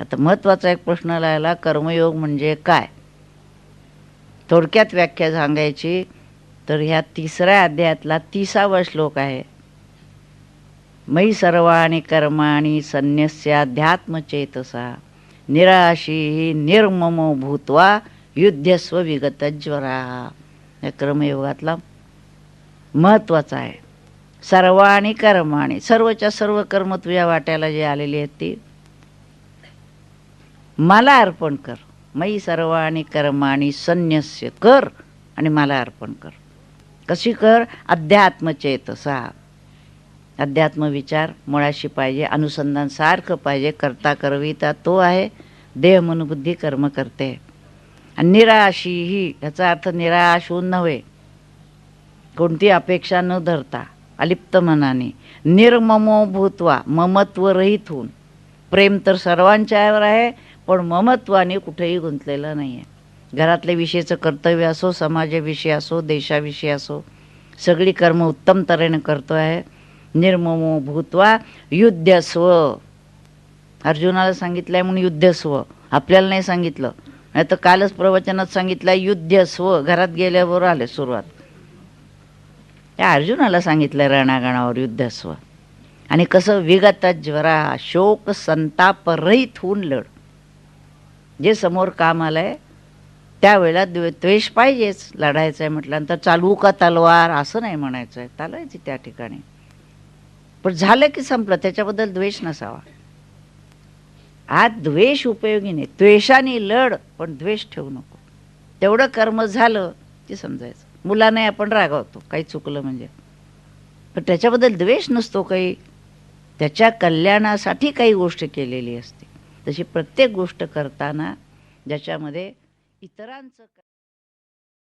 आता महत्त्वाचा एक प्रश्न राहिला कर्मयोग म्हणजे काय? थोडक्यात व्याख्या सांगायची तर ह्या तिसऱ्या अध्यायातला तिसावा श्लोक आहे. मयी सर्वाणि संन्यस्या ध्यात्मचेतसा निराशी निर्ममो भूत्वा युद्धस्व विगतज्वरा या क्रमयोगातला महत्त्वाचा आहे. सर्वाणी कर्माणी सर्वच्या सर्व कर्म तुझ्या वाट्याला जे आलेली आहेत ती मला अर्पण कर. मयी सर्वाणी कर्माणी संन्यस्य कर आणि मला अर्पण कर. कशी कर? अध्यात्मचेतसा. अध्यात्म विचार मुळाशी पाहिजे अनुसंधान सारखं पाहिजे करता करविता तो आहे देह मनोबुद्धी कर्म करते. आणि निराशी ही ह्याचा अर्थ निराश होऊन नव्हे. कोणती अपेक्षा न धरता अलिप्त मनाने निर्ममो भूतवा ममत्व रहित होऊन. प्रेम तर सर्वांच्यावर आहे पण ममत्वाने कुठेही गुंतलेलं नाही आहे घरातल्या विषयीचं कर्तव्य असो समाजाविषयी असो देशाविषयी असो सगळी कर्म उत्तम तऱ्हेने करतो आहे निर्ममो भूतवा युद्धस्व अर्जुनाला सांगितलंय म्हणून युद्धस्व आपल्याला नाही सांगितलं. नाही तर कालच प्रवचनात सांगितलं युद्धस्व घरात गेल्यावर आले सुरुवात. त्या अर्जुनाला सांगितलं रणागणावर युद्धस्व आणि कसं विगत ज्वरा शोक संताप रहित होऊन लढ. जे समोर काम आलंय त्यावेळेला द्वेष पाहिजेच. लढायचं आहे म्हटल्यानंतर चालवू का तलवार? असं नाही म्हणायचं आहे चालायची त्या ठिकाणी. पण झालं की संपलं. त्याच्याबद्दल द्वेष नसावा. हा द्वेष उपयोगी नाही. द्वेषाने लढ पण द्वेष ठेवू नको. तेवढं कर्म झालं की समजायचं. मुलांनाही आपण रागावतो. काही चुकलं म्हणजे. पण त्याच्याबद्दल द्वेष नसतो काही. त्याच्या कल्याणासाठी काही गोष्ट केलेली असते. तशी प्रत्येक गोष्ट करताना ज्याच्यामध्ये इतरांचं